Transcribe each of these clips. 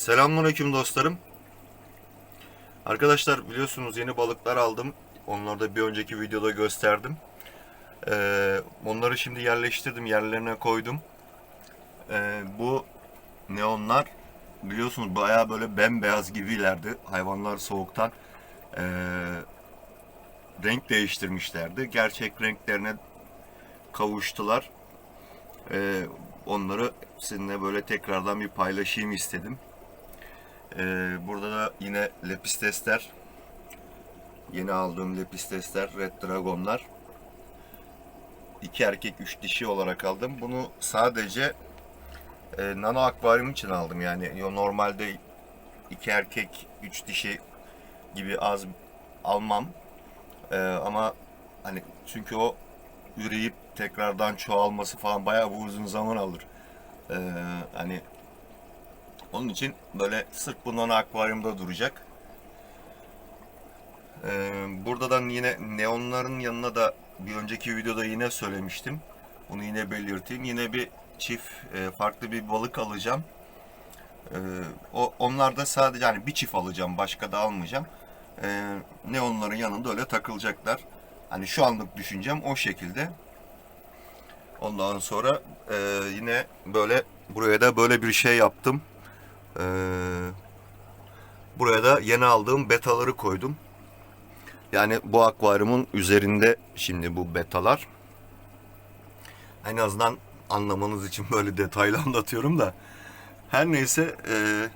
Selamünaleyküm dostlarım. Arkadaşlar biliyorsunuz yeni balıklar aldım. Onları da bir önceki videoda gösterdim. Ee, onları şimdi yerleştirdim, yerlerine koydum. Ee, bu neonlar biliyorsunuz bayağı böyle bembeyaz gibilerdi. Hayvanlar soğuktan ee, renk değiştirmişlerdi. Gerçek renklerine kavuştular. Ee, onları sizinle böyle tekrardan bir paylaşayım istedim. Ee, burada da yine lepistesler. Yeni aldığım lepistesler, Red Dragon'lar. İki erkek, üç dişi olarak aldım. Bunu sadece e, nano akvaryum için aldım. Yani normalde iki erkek, üç dişi gibi az almam. Ee, ama hani çünkü o üreyip tekrardan çoğalması falan bayağı bir uzun zaman alır. Ee, hani onun için böyle sırf bundan akvaryumda duracak. Ee, burada da yine neonların yanına da bir önceki videoda yine söylemiştim. Bunu yine belirteyim. Yine bir çift e, farklı bir balık alacağım. Ee, o onlar da sadece yani bir çift alacağım, başka da almayacağım. Ee, neonların yanında öyle takılacaklar. Hani şu anlık düşüncem o şekilde. Ondan sonra e, yine böyle buraya da böyle bir şey yaptım. Ee, buraya da yeni aldığım betaları koydum. Yani bu akvaryumun üzerinde şimdi bu betalar. En azından anlamanız için böyle detaylı anlatıyorum da. Her neyse e,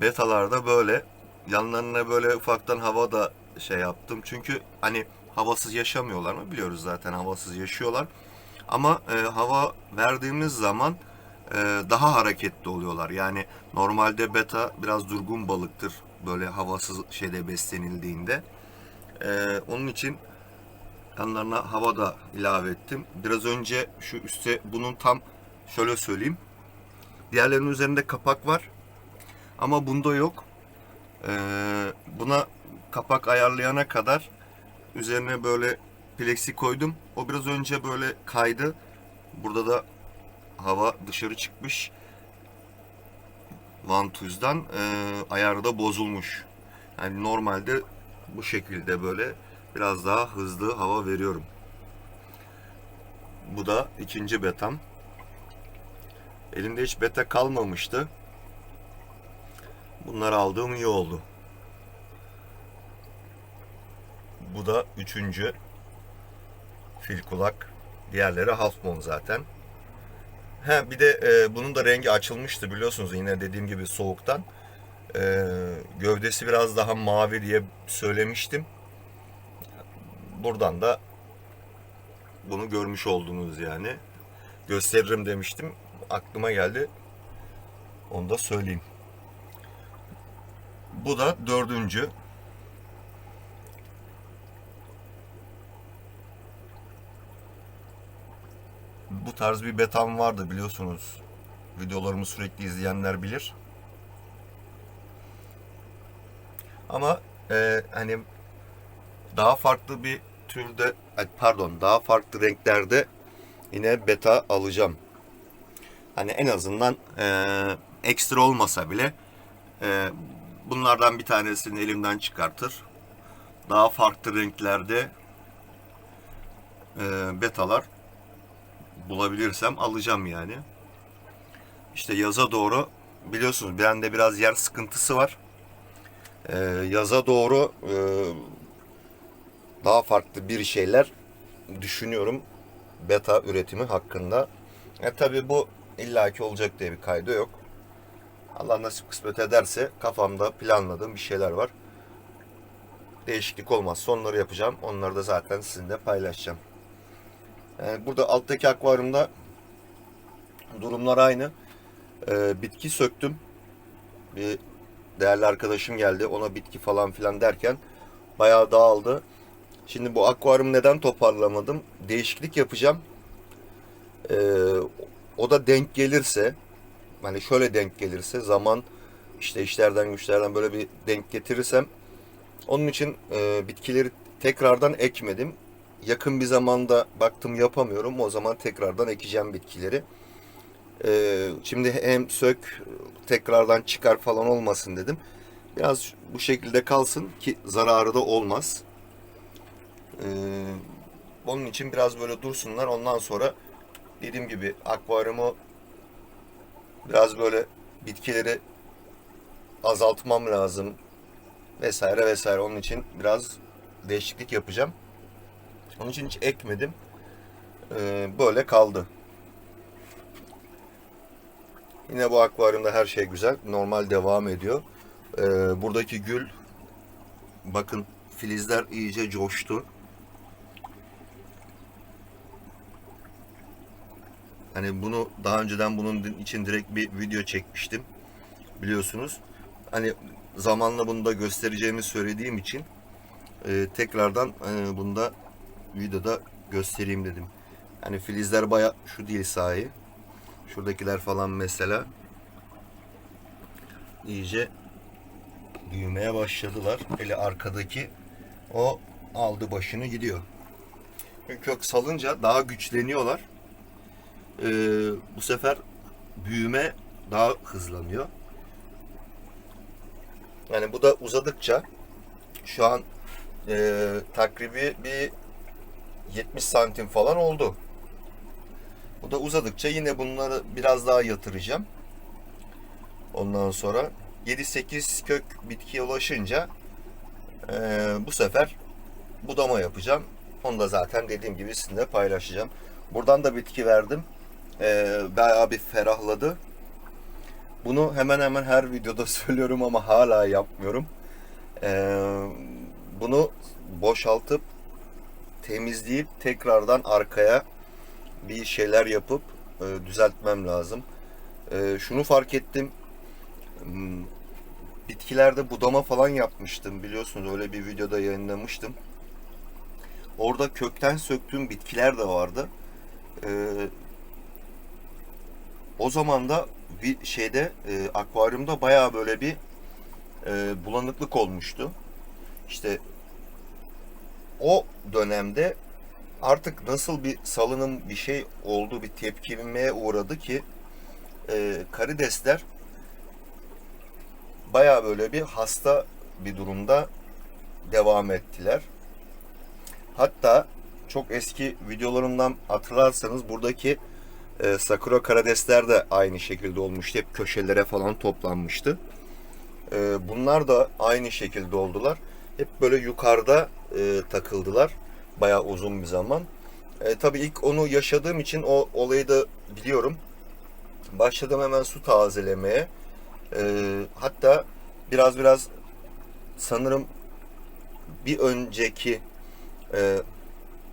betalarda böyle yanlarına böyle ufaktan hava da şey yaptım. Çünkü hani havasız yaşamıyorlar mı biliyoruz zaten havasız yaşıyorlar. Ama e, hava verdiğimiz zaman daha hareketli oluyorlar. Yani normalde beta biraz durgun balıktır böyle havasız şeyde beslenildiğinde. E, onun için yanlarına hava da ilave ettim. Biraz önce şu üstte bunun tam şöyle söyleyeyim. Diğerlerinin üzerinde kapak var. Ama bunda yok. E, buna kapak ayarlayana kadar üzerine böyle plexi koydum. O biraz önce böyle kaydı. Burada da hava dışarı çıkmış. Vantuz'dan e, ayarı da bozulmuş. Yani normalde bu şekilde böyle biraz daha hızlı hava veriyorum. Bu da ikinci betam. Elimde hiç beta kalmamıştı. Bunları aldığım iyi oldu. Bu da üçüncü fil kulak. Diğerleri half moon zaten. He bir de e, bunun da rengi açılmıştı biliyorsunuz yine dediğim gibi soğuktan. E, gövdesi biraz daha mavi diye söylemiştim. Buradan da bunu görmüş oldunuz yani. Gösteririm demiştim. Aklıma geldi. Onu da söyleyeyim. Bu da dördüncü. Bu tarz bir betam vardı biliyorsunuz. Videolarımı sürekli izleyenler bilir. Ama e, hani daha farklı bir türde pardon daha farklı renklerde yine beta alacağım. Hani en azından e, ekstra olmasa bile e, bunlardan bir tanesini elimden çıkartır. Daha farklı renklerde e, betalar bulabilirsem alacağım yani. İşte yaza doğru biliyorsunuz bende biraz yer sıkıntısı var. Ee, yaza doğru e, daha farklı bir şeyler düşünüyorum beta üretimi hakkında. E tabi bu illaki olacak diye bir kaydı yok. Allah nasip kısmet ederse kafamda planladığım bir şeyler var. Değişiklik olmazsa onları yapacağım. Onları da zaten sizinle paylaşacağım. Yani burada alttaki akvaryumda durumlar aynı. Ee, bitki söktüm. Bir değerli arkadaşım geldi. Ona bitki falan filan derken bayağı dağıldı. Şimdi bu akvaryum neden toparlamadım? Değişiklik yapacağım. Ee, o da denk gelirse hani şöyle denk gelirse zaman işte işlerden güçlerden böyle bir denk getirirsem onun için e, bitkileri tekrardan ekmedim yakın bir zamanda baktım yapamıyorum. O zaman tekrardan ekeceğim bitkileri. Ee, şimdi hem sök tekrardan çıkar falan olmasın dedim. Biraz bu şekilde kalsın ki zararı da olmaz. Ee, onun için biraz böyle dursunlar. Ondan sonra dediğim gibi akvaryumu biraz böyle bitkileri azaltmam lazım vesaire vesaire. Onun için biraz değişiklik yapacağım. Onun için hiç ekmedim. Ee, böyle kaldı. Yine bu akvaryumda her şey güzel. Normal devam ediyor. Ee, buradaki gül bakın filizler iyice coştu. Hani bunu daha önceden bunun için direkt bir video çekmiştim. Biliyorsunuz. Hani zamanla bunu da göstereceğimi söylediğim için e, tekrardan e, bunu da videoda göstereyim dedim. Hani filizler baya şu değil sahi. Şuradakiler falan mesela iyice büyümeye başladılar. Hele arkadaki o aldı başını gidiyor. Çünkü kök salınca daha güçleniyorlar. Ee, bu sefer büyüme daha hızlanıyor. Yani bu da uzadıkça şu an e, takribi bir 70 santim falan oldu. Bu da uzadıkça yine bunları biraz daha yatıracağım. Ondan sonra 7-8 kök bitkiye ulaşınca e, bu sefer budama yapacağım. Onu da zaten dediğim gibi sizinle paylaşacağım. Buradan da bitki verdim. E, bayağı bir ferahladı. Bunu hemen hemen her videoda söylüyorum ama hala yapmıyorum. E, bunu boşaltıp temizleyip tekrardan arkaya bir şeyler yapıp e, düzeltmem lazım. E, şunu fark ettim. Hmm, Bitkilerde budama falan yapmıştım biliyorsunuz öyle bir videoda yayınlamıştım. Orada kökten söktüğüm bitkiler de vardı. E, o zaman da bir şeyde e, akvaryumda bayağı böyle bir e, bulanıklık olmuştu. İşte o dönemde artık nasıl bir salınım bir şey oldu bir tepkimeye uğradı ki e, karidesler baya böyle bir hasta bir durumda devam ettiler. Hatta çok eski videolarımdan hatırlarsanız buradaki e, Sakura karidesler de aynı şekilde olmuştu. Hep köşelere falan toplanmıştı. E, bunlar da aynı şekilde oldular. Hep böyle yukarıda e, takıldılar. Bayağı uzun bir zaman. E, tabii ilk onu yaşadığım için o olayı da biliyorum. Başladım hemen su tazelemeye. E, hatta biraz biraz sanırım bir önceki e,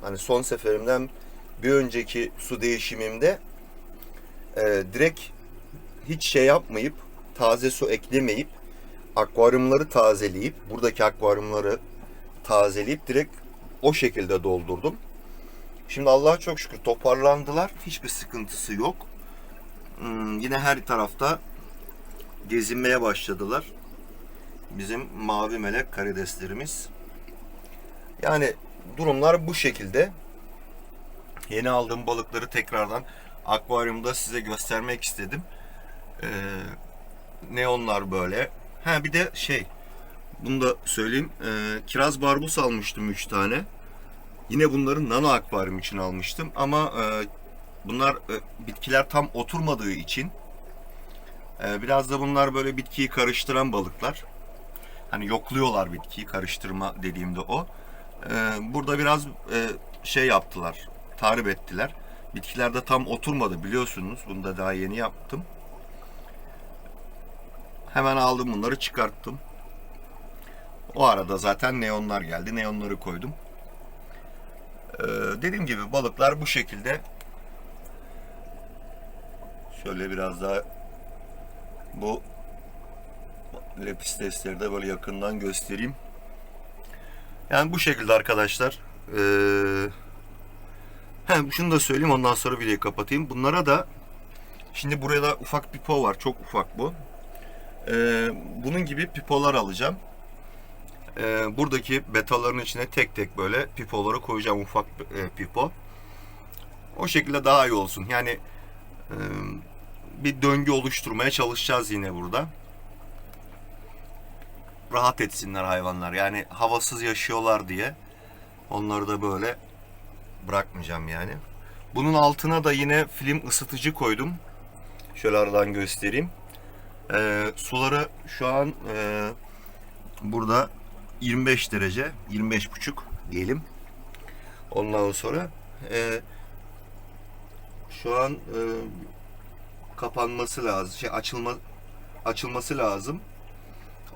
hani son seferimden bir önceki su değişimimde e, direkt hiç şey yapmayıp taze su eklemeyip akvaryumları tazeleyip buradaki akvaryumları tazeleyip direkt o şekilde doldurdum. Şimdi Allah'a çok şükür toparlandılar. Hiçbir sıkıntısı yok. Hmm, yine her tarafta gezinmeye başladılar. Bizim mavi melek karideslerimiz. Yani durumlar bu şekilde. Yeni aldığım balıkları tekrardan akvaryumda size göstermek istedim. Ee, neonlar böyle. Ha bir de şey bunu da söyleyeyim. Ee, kiraz barbus almıştım 3 tane. Yine bunları nano akvaryum için almıştım ama e, bunlar e, bitkiler tam oturmadığı için e, biraz da bunlar böyle bitkiyi karıştıran balıklar. Hani yokluyorlar bitkiyi karıştırma dediğimde o. E, burada biraz e, şey yaptılar, tahrip ettiler. Bitkiler de tam oturmadı biliyorsunuz. Bunu da daha yeni yaptım. Hemen aldım bunları çıkarttım. O arada zaten neonlar geldi. Neonları koydum. Ee, dediğim gibi balıklar bu şekilde. Şöyle biraz daha bu lepis testleri de böyle yakından göstereyim. Yani bu şekilde arkadaşlar. Ee, he, şunu da söyleyeyim ondan sonra videoyu kapatayım. Bunlara da şimdi buraya da ufak pipo var. Çok ufak bu. Ee, bunun gibi pipolar alacağım. Ee, buradaki betaların içine tek tek böyle pipoları koyacağım ufak e, pipo. O şekilde daha iyi olsun. Yani e, bir döngü oluşturmaya çalışacağız yine burada. Rahat etsinler hayvanlar. Yani havasız yaşıyorlar diye. Onları da böyle bırakmayacağım yani. Bunun altına da yine film ısıtıcı koydum. Şöyle aradan göstereyim. Ee, suları şu an e, burada 25 derece, 25 buçuk diyelim. Ondan sonra e, şu an e, kapanması lazım, şey açılma açılması lazım.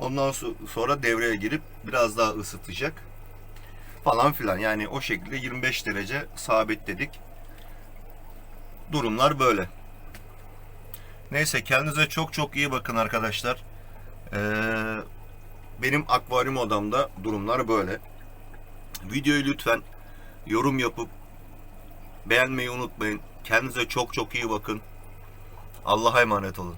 Ondan so- sonra devreye girip biraz daha ısıtacak falan filan. Yani o şekilde 25 derece sabitledik. Durumlar böyle. Neyse kendinize çok çok iyi bakın arkadaşlar. Ee, benim akvaryum odamda durumlar böyle. Videoyu lütfen yorum yapıp beğenmeyi unutmayın. Kendinize çok çok iyi bakın. Allah'a emanet olun.